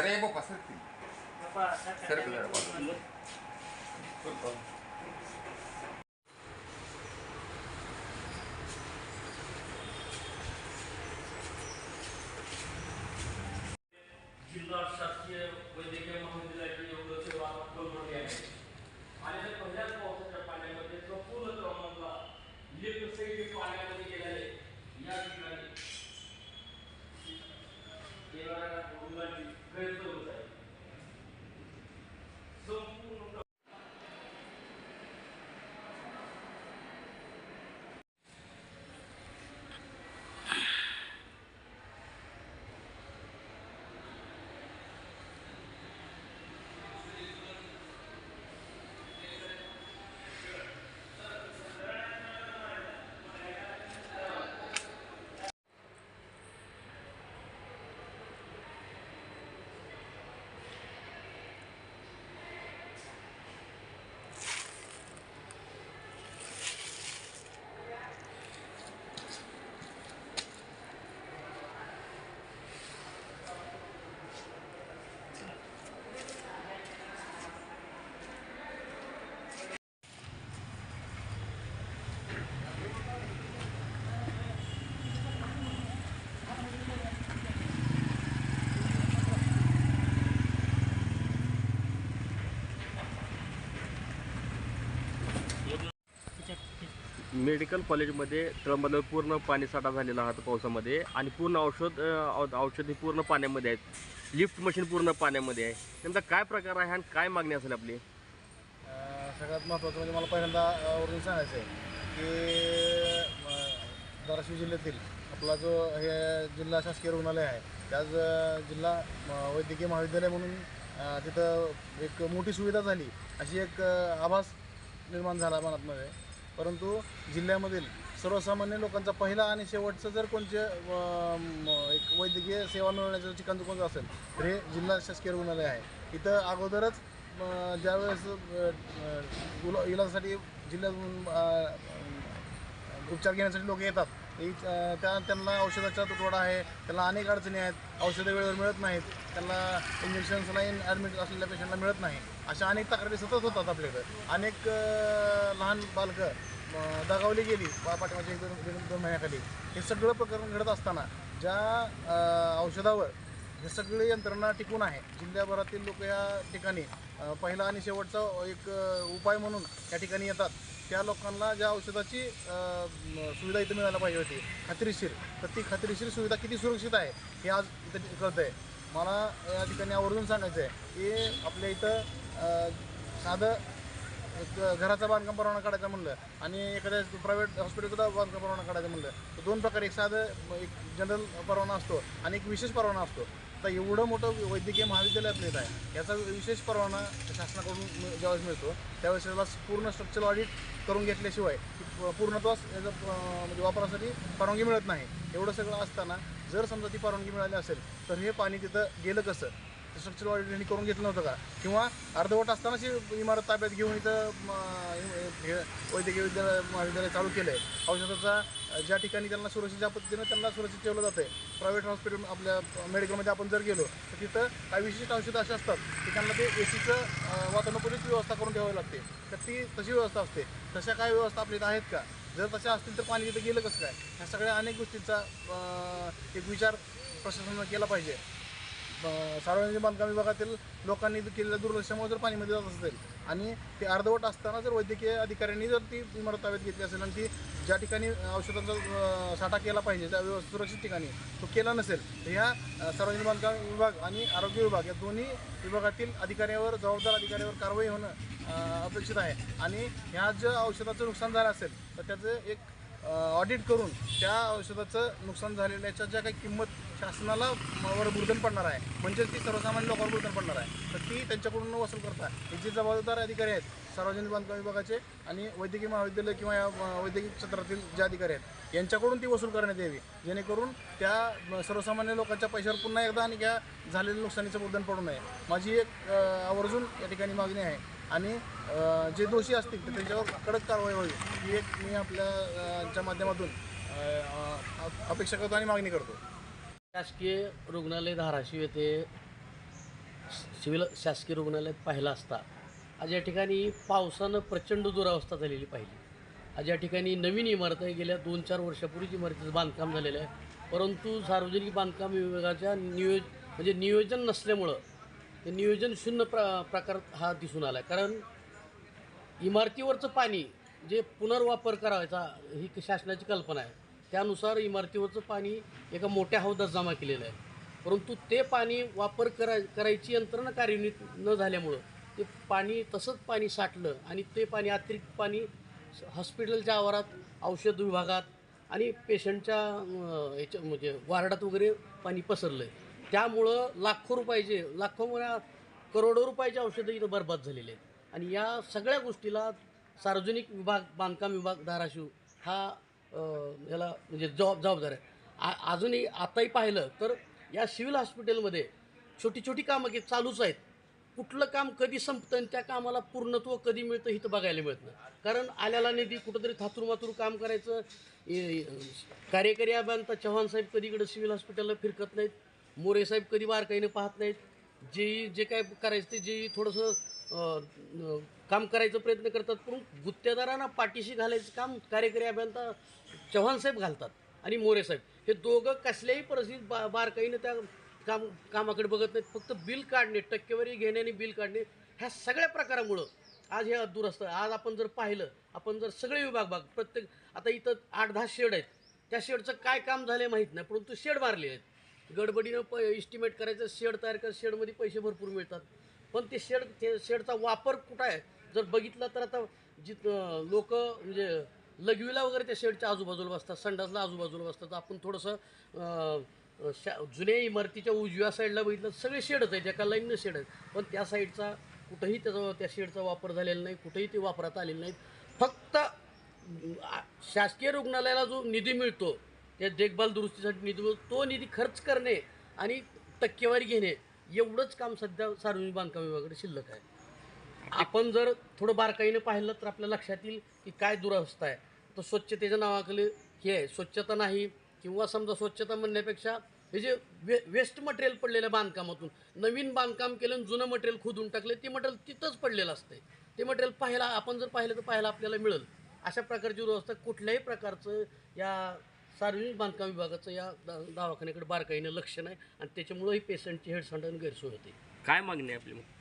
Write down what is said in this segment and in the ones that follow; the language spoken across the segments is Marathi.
सर ये बाप्पा सर सर जरा बाजूला. जिल्हा शासकीय वैद्यकीय महाविद्यालयाची एवढं सेवा बंद आहे आणि त्या पहिल्याच पावसाच्या पाण्यामध्ये संपूर्ण क्रमांकला लिफ्ट सहित पाण्यामध्ये गेलेले या ठिकाणी येणाऱ्या रुग्णांची गैरसोय होत आहे संपूर्ण मेडिकल कॉलेजमध्ये तळमधलं पूर्ण पाणीसाठा झालेला आहात पावसामध्ये आणि पूर्ण औषध औषधी पूर्ण पाण्यामध्ये आहेत. लिफ्ट मशीन पूर्ण पाण्यामध्ये आहे. नेमका काय प्रकार आहे आणि काय मागणी असेल आपली? सगळ्यात महत्त्वाचं म्हणजे मला पहिल्यांदा वरून सांगायचं आहे की धाराशिव जिल्ह्यातील आपला जो हे जिल्हा शासकीय रुग्णालय आहे त्याच जिल्हा वैद्यकीय महाविद्यालय म्हणून तिथं एक मोठी सुविधा झाली. अशी एक आभास निर्माण झाला मनातमध्ये. परंतु जिल्ह्यामधील सर्वसामान्य लोकांचा पहिला आणि शेवटचं जर कोणचे एक वैद्यकीय सेवा मिळवण्याचं ठिकाण कोणतं असेल तर हे जिल्हा शासकीय रुग्णालय आहे. इथं अगोदरच ज्यावेळेस इलाजासाठी जिल्ह्यातून उपचार घेण्यासाठी लोक येतात. त्या त्यांना औषधाचा तुटवडा आहे त्यांना अनेक अडचणी आहेत औषधं वेळेवर मिळत नाहीत त्यांना इंजेक्शन सलाईन ॲडमिट असलेल्या पेशंटला मिळत नाही. अशा अनेक तक्रारी सतत होतात आपल्याकडं. अनेक लहान बालकं दगावली गेली पा पाठीमागच्या एक दोन दोन- महिन्याखाली. हे सगळं प्रकरण घडत असताना ज्या औषधावर हे सगळी यंत्रणा टिकून आहे जिल्ह्याभरातील लोक या ठिकाणी पहिला आणि शेवटचा एक उपाय म्हणून या ठिकाणी येतात. त्या लोकांना ज्या औषधाची सुविधा इथं मिळायला पाहिजे होती खात्रीशीर. तर ती खात्रीशीर सुविधा किती सुरक्षित आहे हे आज इथं कळतं आहे मला या ठिकाणी आवर्जून सांगायचं आहे की आपल्या इथं साधं एक घराचा बांधकाम परवाना काढायचा म्हणलं आणि एखाद्या प्रायव्हेट हॉस्पिटलचा बांधकाम परवाना काढायचं म्हणलं. तर दोन प्रकारे एक साधं एक जनरल परवाना असतो आणि एक विशेष परवाना असतो. आता एवढं मोठं वैद्यकीय महाविद्यालय येत आहे याचा विशेष परवाना शासनाकडून ज्यावेळेस मिळतो त्यावेळेस त्याला पूर्ण स्ट्रक्चर ऑडिट करून घेतल्याशिवाय पूर्णत्वास याचा म्हणजे वापरासाठी परवानगी मिळत नाही. एवढं सगळं असताना जर समजा ती परवानगी मिळाली असेल तर हे पाणी तिथं गेलं कसं? स्ट्रक्चर ऑडिट करून घेतलं नव्हतं का? किंवा अर्धवट असतानाच इमारत ताब्यात घेऊन इथं हे वैद्यकीय विद्यालय महाविद्यालय चालू केलं आहे औषधाचा ज्या ठिकाणी त्यांना सुरक्षित ज्या पद्धतीनं त्यांना सुरक्षित ठेवलं जातं आहे प्रायव्हेट हॉस्पिटल आपल्या मेडिकलमध्ये आपण जर गेलो तर तिथं काही विशिष्ट औषधं अशी असतात की त्यांना ते ए सीचं वातानुकूलित व्यवस्था करून ठेवावी लागते. तर ती तशी व्यवस्था असते. तशा काय व्यवस्था आपल्या इथं आहेत का? जर तशा असतील तर पाणी तिथं गेलं कसं काय? ह्या सगळ्या अनेक गोष्टींचा एक विचार प्रशासनानं केला पाहिजे. सार्वजनिक बांधकाम विभागातील लोकांनी केलेल्या दुर्लक्षामुळे जर पाणीमध्ये जात असेल आणि ते अर्धवट असताना जर वैद्यकीय अधिकाऱ्यांनी जर ती इमारत ताब्यात घेतली असेल आणि ती ज्या ठिकाणी औषधांचा साठा केला पाहिजे त्या व्यवस्थित सुरक्षित ठिकाणी तो केला नसेल तर ह्या सार्वजनिक बांधकाम विभाग आणि आरोग्य विभाग या दोन्ही विभागातील अधिकाऱ्यावर जबाबदार अधिकाऱ्यावर कारवाई होणं अपेक्षित आहे. आणि ह्या ज्या औषधाचं नुकसान झालं असेल तर त्याचं एक ऑडिट करून त्या औषधाचं नुकसान झालेल्याच्या ज्या काही किंमत शासनाला वर बुर्धन पडणार आहे. म्हणजेच ती सर्वसामान्य लोकांवर बुर्धन पडणार आहे. तर ती त्यांच्याकडून वसूल करता. हे जे जबाबदार अधिकारी आहेत सार्वजनिक बांधकाम विभागाचे आणि वैद्यकीय महाविद्यालय किंवा या वैद्यकीय क्षेत्रातील जे अधिकारी आहेत यांच्याकडून ती वसूल करण्यात यावी. जेणेकरून त्या सर्वसामान्य लोकांच्या पैशावर पुन्हा एकदा आणि त्या झालेल्या नुकसानीचं बुर्धन पडू नये. माझी एक आवर्जून या ठिकाणी मागणी आहे. आणि जे दोषी असतील तर त्यांच्यावर कडक कारवाई व्हावी. ही एक मी आपल्याच्या माध्यमातून अपेक्षा करतो आणि मागणी करतो. शासकीय रुग्णालय धाराशिव येथे सिव्हिल शासकीय रुग्णालयात पाहिला असता. आज या ठिकाणी पावसानं प्रचंड दुरावस्था झालेली पाहिली. आज या ठिकाणी नवीन इमारत आहे गेल्या दोन चार वर्षापूर्वीच इमारतीचं बांधकाम झालेलं आहे. परंतु सार्वजनिक बांधकाम विभागाच्या नियोज म्हणजे नियोजन नसल्यामुळं ते नियोजन शून्य प्र प्रकार हा दिसून आला आहे कारण इमारतीवरचं पाणी जे पुनर्वापर करायचा ही शासनाची कल्पना आहे. त्यानुसार इमारतीवरचं पाणी एका मोठ्या हौदात जमा केलेलं आहे. परंतु ते पाणी वापर करा करायची यंत्रणा कार्यान्वित न झाल्यामुळं ते पाणी तसंच पाणी साठलं आणि ते पाणी अतिरिक्त पाणी हॉस्पिटलच्या आवारात औषध विभागात आणि पेशंटच्या याच्या म्हणजे वार्डात वगैरे पाणी पसरलं आहे त्यामुळं लाखो रुपयाचे लाखो म्हणा करोडो रुपयाचे औषधं इथं बरबाद झालेले आहेत. आणि या सगळ्या गोष्टीला सार्वजनिक विभाग बांधकाम विभाग धाराशिव हा याला म्हणजे जबाब जबाबदार आहे. आ अजूनही आताही पाहिलं तर या सिव्हिल हॉस्पिटलमध्ये छोटी छोटी कामं की चालूच आहेत. कुठलं काम कधी संपतं आणि त्या कामाला पूर्णत्व कधी मिळतं इथं बघायला मिळत नाही. कारण आल्याला निधी कुठंतरी थातुरमातूर काम करायचं कार्यकारी अभियंता चव्हाण साहेब कधी इकडं सिव्हिल हॉस्पिटलला फिरकत नाहीत. मोरे साहेब कधी बारकाईने पाहत नाहीत. जे जे काय करायचं ते जे थोडंसं काम करायचा प्रयत्न करतात पण गुत्तेदारांना पाठीशी घालायचं काम कार्यकारी अभियंता चव्हाण साहेब घालतात आणि मोरे साहेब. हे दोघं कसल्याही परिस्थितीत बा बारकाईनं त्या काम कामाकडे बघत नाहीत. फक्त बिल काढणे टक्केवारी घेणे आणि बिल काढणे ह्या सगळ्या प्रकारामुळं आज हे दुरस्त आज आपण जर पाहिलं आपण जर सगळे विभाग भाग प्रत्येक आता इथं आठ दहा शेड आहेत. त्या शेडचं काय काम झालं माहीत नाही परंतु शेड मारले आहेत. गडबडीनं प इस्टिमेट करायचं शेड तयार कर शेडमध्ये पैसे भरपूर मिळतात. पण ते शेड ते शेडचा वापर कुठं आहे? जर बघितलं तर आता जित लोक म्हणजे लघवीला वगैरे त्या शेडच्या आजूबाजूला बसतात संडासला आजूबाजूला बसतात. आपण थोडंसं शा जुन्या इमारतीच्या उजव्या साईडला बघितलं सगळे शेडच आहेत एका लाईननं शेड आहेत. पण त्या साईडचा कुठंही त्याचा त्या शेडचा वापर झालेला नाही कुठेही ते वापरात आलेले नाहीत. फक्त शासकीय रुग्णालयाला जो निधी मिळतो त्या देखभाल दुरुस्तीसाठी निधी मिळतो तो निधी खर्च करणे आणि टक्केवारी घेणे एवढंच काम सध्या सार्वजनिक बांधकाम विभागाकडे शिल्लक आहे. आपण जर थोडं बारकाईनं पाहिलं तर आपल्या लक्षात येईल की काय दुरावस्था आहे. तर स्वच्छतेच्या नावाखाली हे आहे. स्वच्छता नाही किंवा समजा स्वच्छता म्हणण्यापेक्षा हे जे वे वेस्ट मटेरियल पडलेलं बांधकामातून नवीन बांधकाम केलं आणि जुनं मटेरियल खोदून टाकलं ते मटेरियल तिथंच पडलेलं असतं ते मटेरियल पाहायला आपण जर पाहिलं तर पाहायला आपल्याला मिळेल. अशा प्रकारची दुरावस्था कुठल्याही प्रकारचं या सार्वजनिक बांधकाम विभागाचं या दवाखान्याकडे बारकाईनं लक्ष नाही आणि त्याच्यामुळंही पेशंटची हेडसांड आणि गैरसोय होते. काय मागणी आहे आपली मग?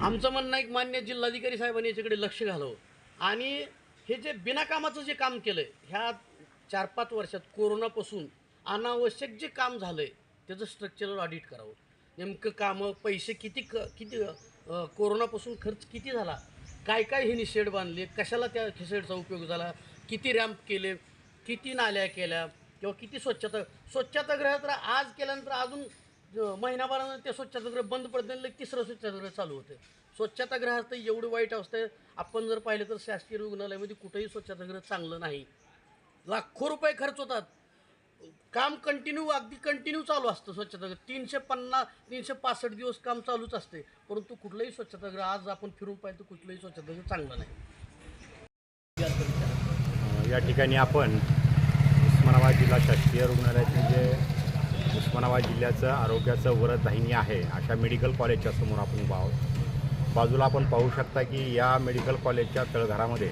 आमचं म्हणणं एक मान्य जिल्हाधिकारी साहेबांनी याच्याकडे लक्ष घालवं. आणि हे जे बिनाकामाचं जे काम केलं आहे ह्या चार पाच वर्षात कोरोनापासून अनावश्यक जे काम झालं आहे त्याचं स्ट्रक्चरल ऑडिट करावं. नेमकं कामं पैसे किती क किती कोरोनापासून खर्च किती झाला? काय काय हे शेड बांधले? कशाला त्या शेडचा उपयोग झाला? किती रॅम्प केले? किती नाल्या केल्या? किंवा किती स्वच्छता स्वच्छतागृह तर आज केल्यानंतर अजून महिनाभरानं ते स्वच्छतागृह बंद पडत तिसरं स्वच्छतागृह चालू होते. स्वच्छतागृहात तर एवढी वाईट अवस्था आहे. आपण जर पाहिलं तर शासकीय रुग्णालयामध्ये कुठंही स्वच्छतागृह चांगलं नाही. लाखो रुपये खर्च होतात. काम कंटिन्यू अगदी कंटिन्यू चालू असतं स्वच्छतागृह. तीनशे पन्नास तीनशे पासष्ट दिवस काम चालूच असते. परंतु कुठलंही स्वच्छतागृह आज आपण फिरून पाहिलं तर कुठलंही स्वच्छतागृह चांगलं नाही. या ठिकाणी आपण उस्मानाबाद जिल्हा शासकीय रुग्णालयातील जे उस्मानाबाद जिल्ह्याचं आरोग्याचं वरदाहिनी आहे अशा मेडिकल कॉलेजच्या समोर आपण उभा आहोत. बाजूला आपण पाहू शकता की या मेडिकल कॉलेजच्या तळघरामध्ये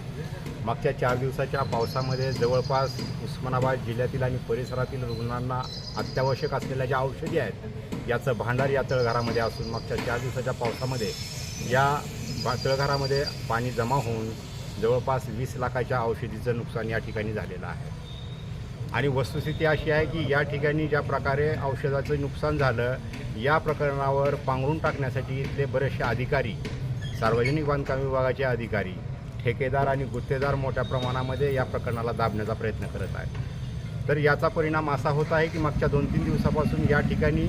मागच्या चार दिवसाच्या पावसामध्ये जवळपास उस्मानाबाद जिल्ह्यातील आणि परिसरातील रुग्णांना अत्यावश्यक असलेल्या ज्या औषधी आहेत याचं भांडार या तळघरामध्ये असून मागच्या चार दिवसाच्या पावसामध्ये या तळघरामध्ये पाणी जमा होऊन जवळपास वीस लाखाच्या औषधीचं नुकसान या ठिकाणी झालेलं आहे. आणि वस्तुस्थिती अशी आहे की या ठिकाणी ज्या प्रकारे औषधाचं नुकसान झालं या प्रकरणावर पांघरून टाकण्यासाठी इथले बरेचसे अधिकारी सार्वजनिक बांधकाम विभागाचे अधिकारी ठेकेदार आणि गुत्तेदार मोठ्या प्रमाणामध्ये या प्रकरणाला दाबण्याचा प्रयत्न करत आहेत. तर याचा परिणाम असा होत आहे की मागच्या दोन तीन दिवसापासून या ठिकाणी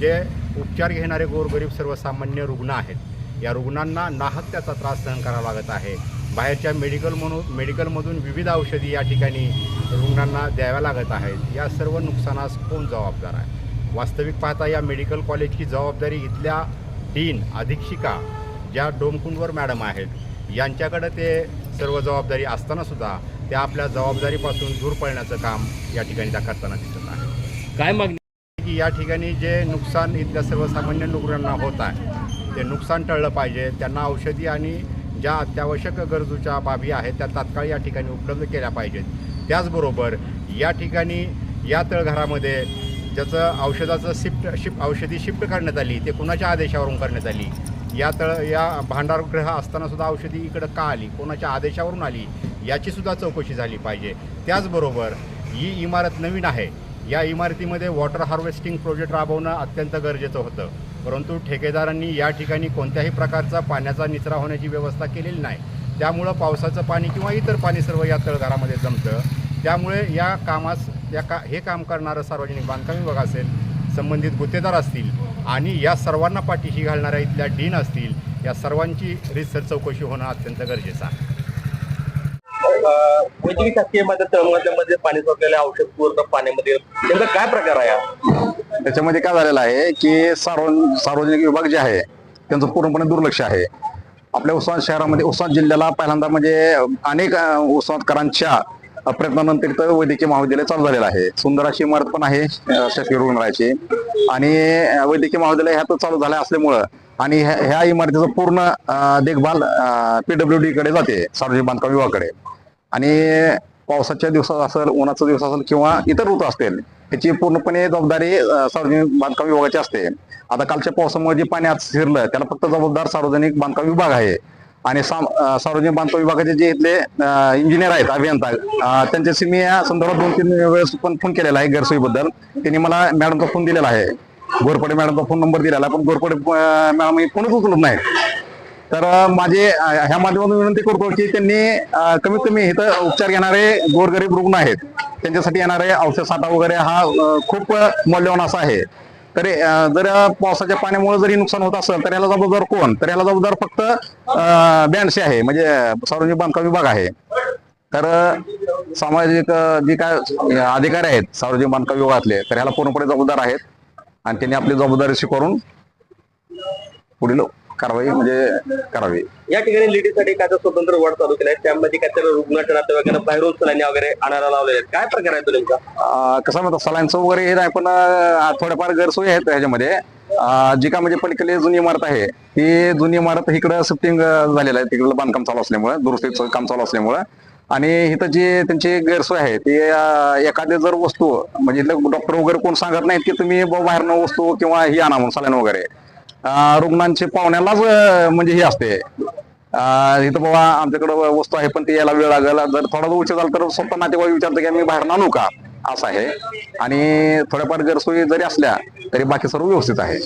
जे उपचार घेणारे गोरगरीब सर्वसामान्य रुग्ण आहेत या रुग्णांना नाहक त्याचा त्रास सहन करावा लागत आहे. बाहेरच्या मेडिकल म्हणून मेडिकलमधून विविध औषधी या ठिकाणी रुग्णांना द्याव्या लागत आहेत. या सर्व नुकसानास कोण जबाबदार आहे? वास्तविक पाहता या मेडिकल कॉलेजची जबाबदारी इथल्या डीन अधीक्षिका ज्या डोमकुंडवर मॅडम आहेत यांच्याकडे ते सर्व जबाबदारी असतानासुद्धा त्या आपल्या जबाबदारीपासून दूर पळण्याचं काम या ठिकाणी त्या करताना दिसत आहे. काय मागणी? की या ठिकाणी जे नुकसान इथल्या सर्वसामान्य रुग्णांना होत आहे ते नुकसान टळलं पाहिजे त्यांना औषधी आणि ज्या अत्यावश्यक गरजूच्या बाबी आहेत त्या तात्काळ या ठिकाणी उपलब्ध केल्या पाहिजेत. त्याचबरोबर या ठिकाणी या तळघरामध्ये ज्याचं औषधाचं शिफ्ट शिफ्ट औषधी शिफ्ट करण्यात आली ते कुणाच्या आदेशावरून करण्यात आली? या तळ या भांडारगृह असतानासुद्धा औषधी इकडं का आली? कोणाच्या आदेशावरून आली? याचीसुद्धा चौकशी झाली पाहिजे. त्याचबरोबर ही इमारत नवीन आहे. या इमारतीमध्ये वॉटर हार्वेस्टिंग प्रोजेक्ट राबवणं अत्यंत गरजेचं होतं. परंतु ठेकेदारांनी या ठिकाणी कोणत्याही प्रकारचा पाण्याचा निचरा होण्याची व्यवस्था केलेली नाही. त्यामुळं पावसाचं पाणी किंवा इतर पाणी सर्व या तळघरामध्ये जमतं. त्यामुळे या कामास या का हे काम करणारं सार्वजनिक बांधकाम विभाग असेल संबंधित गुत्तेदार असतील आणि या सर्वांना पाठीशी घालणाऱ्या इथल्या डीन असतील या सर्वांची रितसर चौकशी होणं अत्यंत गरजेचं आहे. वैद्यकीय शासकीय माझ्या तळमधल्यामध्ये पाणी सोडलेलं औषध पूर्ण पाण्यामध्ये. त्यांचा काय प्रकार आहे त्याच्यामध्ये काय झालेलं आहे की सार्व सार्वजनिक विभाग जे आहे त्यांचं पूर्णपणे दुर्लक्ष आहे. आपल्या उस्मान शहरामध्ये उस्मान जिल्ह्याला पहिल्यांदा म्हणजे अनेक उस्मानकरांच्या प्रयत्नानंतर इथं वैद्यकीय महाविद्यालय चालू झालेलं आहे. सुंदर अशी इमारत पण आहे शासकीय रुग्णालयाची. आणि वैद्यकीय महाविद्यालय ह्यात चालू झालं असल्यामुळं आणि ह्या इमारतीचं पूर्ण देखभाल पीडब्ल्यू डी कडे जाते सार्वजनिक बांधकाम विभागाकडे. आणि पावसाच्या दिवसात असेल उन्हाचा दिवस असेल किंवा इतर ऋतू असतील ह्याची पूर्णपणे जबाबदारी सार्वजनिक बांधकाम विभागाची असते. आता कालच्या पावसामुळे जे पाणी आत शिरलं त्याला फक्त जबाबदार सार्वजनिक बांधकाम विभाग आहे. आणि सार्वजनिक बांधकाम विभागाचे जे इथले इंजिनियर आहेत अभियंता त्यांच्याशी मी या संदर्भात दोन तीन वेळेस पण फोन केलेला आहे गैरसोयीबद्दल. त्यांनी मला मॅडमचा फोन दिलेला आहे. गोरपडे मॅडमचा फोन नंबर दिलेला आहे, पण गोरपडे मॅडम हे फोनच उचलत नाही तर माझे ह्या माध्यमातून विनंती करतो की त्यांनी कमीत कमी इथं उपचार घेणारे गोरगरीब रुग्ण आहेत. त्यांच्यासाठी येणारे औषध साठा वगैरे हा खूप मौल्यवान असा आहे. तरी जर पावसाच्या पाण्यामुळे जरी नुकसान होत असेल तर याला जबाबदार कोण? तर याला जबाबदार फक्त ब्याऐंशी आहे म्हणजे सार्वजनिक बांधकाम विभाग आहे. तर सामाजिक जे काय अधिकारी आहेत सार्वजनिक बांधकाम विभागातले तर ह्याला पूर्णपणे जबाबदार आहेत. आणि त्यांनी आपली जबाबदारी स्वीकारून पुढील कारवाई म्हणजे करावी. या ठिकाणी लेडीजसाठी काय तर स्वतंत्र वॉर्ड चालू केलाय त्यामध्ये काहीतरी रुग्णाच्या नातेवाईकांना बाहेरून सलाईनी वगैरे आणायला लावलेले आहेत. काय प्रकार आहे तो नेमका? अं, कसं म्हणतात सलाईनचं वगैरे हे नाही पण अं, थोड्याफार गैरसोयी आहेत ह्याच्यामध्ये. अं, जी का म्हणजे पलीकडे जुनी इमारत आहे ती जुनी इमारत इकडं शिफ्टिंग झालेलं आहे. तिकडलं बांधकाम चालू असल्यामुळे दुरुस्तीचं काम चालू असल्यामुळे. आणि इथं जी त्यांची गैरसोय आहे ती अं, एखादी जर वस्तू म्हणजे इथलं डॉक्टर वगैरे कोण सांगत नाहीत की तुम्ही बाहेरनं वस्तू किंवा ही आणा म्हणून सलाईन वगैरे. रुग्णांचे पाहुण्यालाच म्हणजे हे असते. इथं बाबा आमच्याकडं वस्तू आहे पण ती यायला वेळ लागेल. जर थोडा जर उशीर झाला तर स्वतः नातेवाईक विचारतो की मी बाहेर आणू का? असं आहे. आणि थोड्याफार गैरसोयी जरी असल्या तरी बाकी सर्व व्यवस्थित आहे.